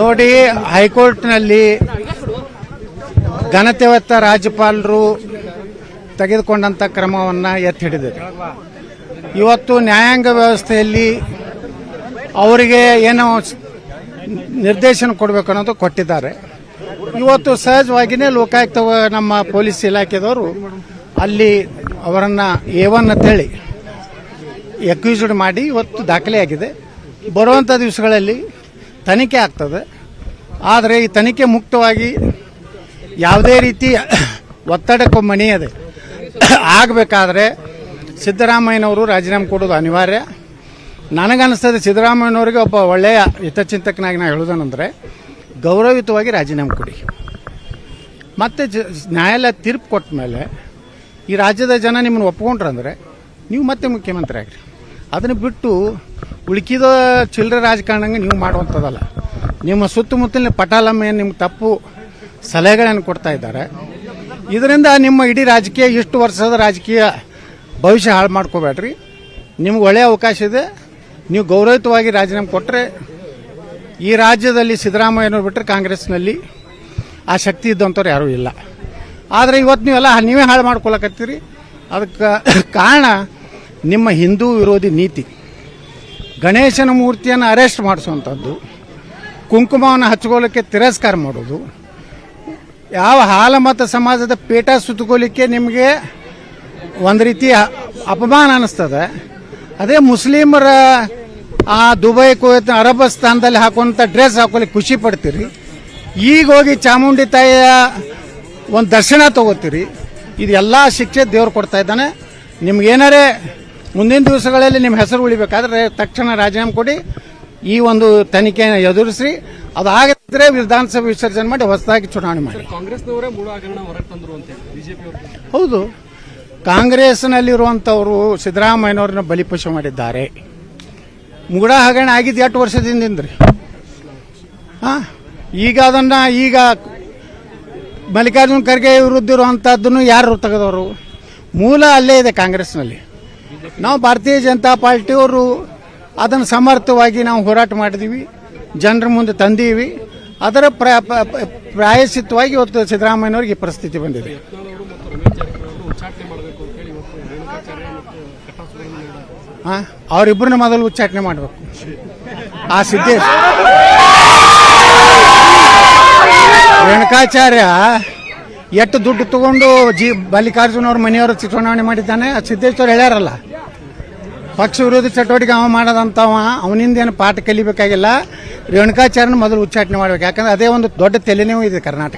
ನೋಡಿ, ಹೈಕೋರ್ಟ್ನಲ್ಲಿ ಘನತೆವತ್ತ ರಾಜ್ಯಪಾಲರು ತೆಗೆದುಕೊಂಡಂಥ ಕ್ರಮವನ್ನು ಎತ್ತಿ ಹಿಡಿದರು ಇವತ್ತು ನ್ಯಾಯಾಂಗ ವ್ಯವಸ್ಥೆಯಲ್ಲಿ ಅವರಿಗೆ ಏನೋ ನಿರ್ದೇಶನ ಕೊಡಬೇಕು ಅನ್ನೋದು ಕೊಟ್ಟಿದ್ದಾರೆ. ಇವತ್ತು ಸಹಜವಾಗಿಯೇ ಲೋಕಾಯುಕ್ತ ನಮ್ಮ ಪೊಲೀಸ್ ಇಲಾಖೆದವರು ಅಲ್ಲಿ ಅವರನ್ನು ಒನ್ ಅಂತೇಳಿ ಎಕ್ಯೂಸ್ಡ್ ಮಾಡಿ ಇವತ್ತು ದಾಖಲೆಯಾಗಿದೆ. ಬರುವಂಥ ದಿವಸಗಳಲ್ಲಿ ತನಿಖೆ ಆಗ್ತದೆ. ಆದರೆ ಈ ತನಿಖೆ ಮುಕ್ತವಾಗಿ ಯಾವುದೇ ರೀತಿ ಒತ್ತಡಕ್ಕೂ ಮಣಿಯದೆ ಆಗಬೇಕಾದ್ರೆ ಸಿದ್ದರಾಮಯ್ಯನವರು ರಾಜೀನಾಮೆ ಕೊಡೋದು ಅನಿವಾರ್ಯ. ನನಗನ್ನಿಸ್ತದೆ ಸಿದ್ದರಾಮಯ್ಯನವರಿಗೆ ಒಬ್ಬ ಒಳ್ಳೆಯ ಹಿತಚಿಂತಕನಾಗಿ ನಾನು ಹೇಳೋದನಂದರೆ ಗೌರವಯುತವಾಗಿ ರಾಜೀನಾಮೆ ಕೊಡಿ. ಮತ್ತೆ ನ್ಯಾಯಾಲಯ ತೀರ್ಪು ಕೊಟ್ಟ ಮೇಲೆ ಈ ರಾಜ್ಯದ ಜನ ನಿಮ್ಮನ್ನು ಒಪ್ಕೊಂಡ್ರಂದ್ರೆ ನೀವು ಮತ್ತೆ ಮುಖ್ಯಮಂತ್ರಿ ಆಗಿರಿ. ಅದನ್ನು ಬಿಟ್ಟು ಉಳುಕಿದ ಚಿಲ್ಲರೆ ರಾಜಕಾರಣಂಗೆ ನೀವು ಮಾಡುವಂಥದ್ದಲ್ಲ. ನಿಮ್ಮ ಸುತ್ತಮುತ್ತಲಿನ ಪಟಾಲಮ್ಮ ಏನು ನಿಮ್ಗೆ ತಪ್ಪು ಸಲಹೆಗಳನ್ನು ಕೊಡ್ತಾ ಇದ್ದಾರೆ. ಇದರಿಂದ ನಿಮ್ಮ ಇಡೀ ರಾಜಕೀಯ, ಇಷ್ಟು ವರ್ಷದ ರಾಜಕೀಯ ಭವಿಷ್ಯ ಹಾಳು ಮಾಡ್ಕೋಬೇಡ್ರಿ. ನಿಮ್ಗೆ ಒಳ್ಳೆಯ ಅವಕಾಶ ಇದೆ. ನೀವು ಗೌರವಯುತವಾಗಿ ರಾಜೀನಾಮೆ ಕೊಟ್ಟರೆ ಈ ರಾಜ್ಯದಲ್ಲಿ ಸಿದ್ದರಾಮಯ್ಯನವ್ರು ಬಿಟ್ಟರೆ ಕಾಂಗ್ರೆಸ್ನಲ್ಲಿ ಆ ಶಕ್ತಿ ಇದ್ದಂಥವ್ರು ಯಾರೂ ಇಲ್ಲ. ಆದರೆ ಇವತ್ತು ನೀವೆಲ್ಲ ನೀವೇ ಹಾಳು ಮಾಡ್ಕೊಳಕತ್ತೀರಿ. ಅದಕ್ಕೆ ಕಾರಣ ನಿಮ್ಮ ಹಿಂದೂ ವಿರೋಧಿ ನೀತಿ. ಗಣೇಶನ ಮೂರ್ತಿಯನ್ನು ಅರೆಸ್ಟ್ ಮಾಡಿಸುವಂಥದ್ದು, ಕುಂಕುಮವನ್ನು ಹಚ್ಕೊಳ್ಳೋಕ್ಕೆ ತಿರಸ್ಕಾರ ಮಾಡೋದು, ಯಾವ ಹಾಲಮತ ಸಮಾಜದ ಪೇಟ ಸುತ್ತಕೊಳ್ಳಿಕ್ಕೆ ನಿಮಗೆ ಒಂದು ರೀತಿ ಅಪಮಾನ ಅನ್ನಿಸ್ತದೆ ಅದೇ ಮುಸ್ಲಿಮರ ಆ ದುಬೈ, ಕುವೈತ್ ಅರಬಸ್ತಾನದಲ್ಲಿ ಹಾಕುವಂಥ ಡ್ರೆಸ್ ಹಾಕೊಳ್ಳಿಕ್ಕೆ ಖುಷಿ ಪಡ್ತೀರಿ. ಈಗ ಹೋಗಿ ಚಾಮುಂಡಿ ತಾಯಿಯ ಒಂದು ದರ್ಶನ ತಗೋತೀರಿ. ಇದೆಲ್ಲ ಶಿಕ್ಷೆ ದೇವ್ರು ಕೊಡ್ತಾ ಇದ್ದಾನೆ. ನಿಮ್ಗೇನಾರೇ ಮುಂದಿನ ದಿವಸಗಳಲ್ಲಿ ನಿಮ್ಮ ಹೆಸರು ಉಳಿಬೇಕಾದ್ರೆ ತಕ್ಷಣ ರಾಜೀನಾಮೆ ಕೊಡಿ. ಈ ಒಂದು ತನಿಖೆಯನ್ನು ಎದುರಿಸಿ ಅದಾಗಿದ್ರೆ ವಿಧಾನಸಭೆ ವಿಸರ್ಜನೆ ಮಾಡಿ ಹೊಸದಾಗಿ ಚುನಾವಣೆ ಮಾಡಿ. ಕಾಂಗ್ರೆಸ್ನವರೇ ತಂದ್ರು ಅಂತೆ ಹೌದು. ಕಾಂಗ್ರೆಸ್ನಲ್ಲಿರುವಂಥವರು ಸಿದ್ದರಾಮಯ್ಯನವ್ರನ್ನ ಬಲಿಪಶ ಮಾಡಿದ್ದಾರೆ. ಮುಗುಡ ಹಗರಣ ಆಗಿದ್ದು ವರ್ಷದಿಂದ ರೀ ಹಾಂ? ಈಗ ಅದನ್ನು ಈಗ ಮಲ್ಲಿಕಾರ್ಜುನ ಖರ್ಗೆ ವಿರುದ್ಧ ಇರುವಂಥದ್ದನ್ನು ಯಾರು ತೆಗೆದವರು? ಮೂಲ ಅಲ್ಲೇ ಇದೆ ಕಾಂಗ್ರೆಸ್ನಲ್ಲಿ. ನಾವು ಭಾರತೀಯ ಜನತಾ ಪಾರ್ಟಿಯವರು ಅದನ್ನು ಸಮರ್ಥವಾಗಿ ನಾವು ಹೋರಾಟ ಮಾಡಿದೀವಿ. ಜನರ ಮುಂದೆ ತಂದೀವಿ ಅದರ ಪ್ರಾಯಶಿತವಾಗಿ ಇವತ್ತು ಸಿದ್ದರಾಮಯ್ಯನವ್ರಿಗೆ ಈ ಪರಿಸ್ಥಿತಿ ಬಂದಿದೆ. ಹಾಂ ಅವರಿಬ್ಬರನ್ನ ಮೊದಲು ಉಚ್ಚಾಟನೆ ಮಾಡಬೇಕು. ಆ ಸಿದ್ದೇಶ್. ರೇಣುಕಾಚಾರ್ಯ ಎಟ್ಟು ದುಡ್ಡು ತಗೊಂಡು ಜಿ ಮಲ್ಲಿಕಾರ್ಜುನ ಅವ್ರ ಮನೆಯವರು ಚುನಾವಣೆ ಮಾಡಿದ್ದಾನೆ. ಆ ಸಿದ್ದೇಶ್ವರ ಹೇಳ್ಯಾರಲ್ಲ. ಪಕ್ಷ ವಿರೋಧಿ ಚಟುವಟಿಕೆ ಅವ ಮಾಡೋದಂತವ, ಅವನಿಂದ ಏನು ಪಾಠ ಕಲಿಬೇಕಾಗಿಲ್ಲ. ರೇಣುಕಾಚಾರ್ಯನ ಮೊದಲು ಉಚ್ಚಾಟನೆ ಮಾಡ್ಬೇಕು. ಯಾಕಂದ್ರೆ ಅದೇ ಒಂದು ದೊಡ್ಡ ತಲೆನೋವು ಇದೆ ಕರ್ನಾಟಕ.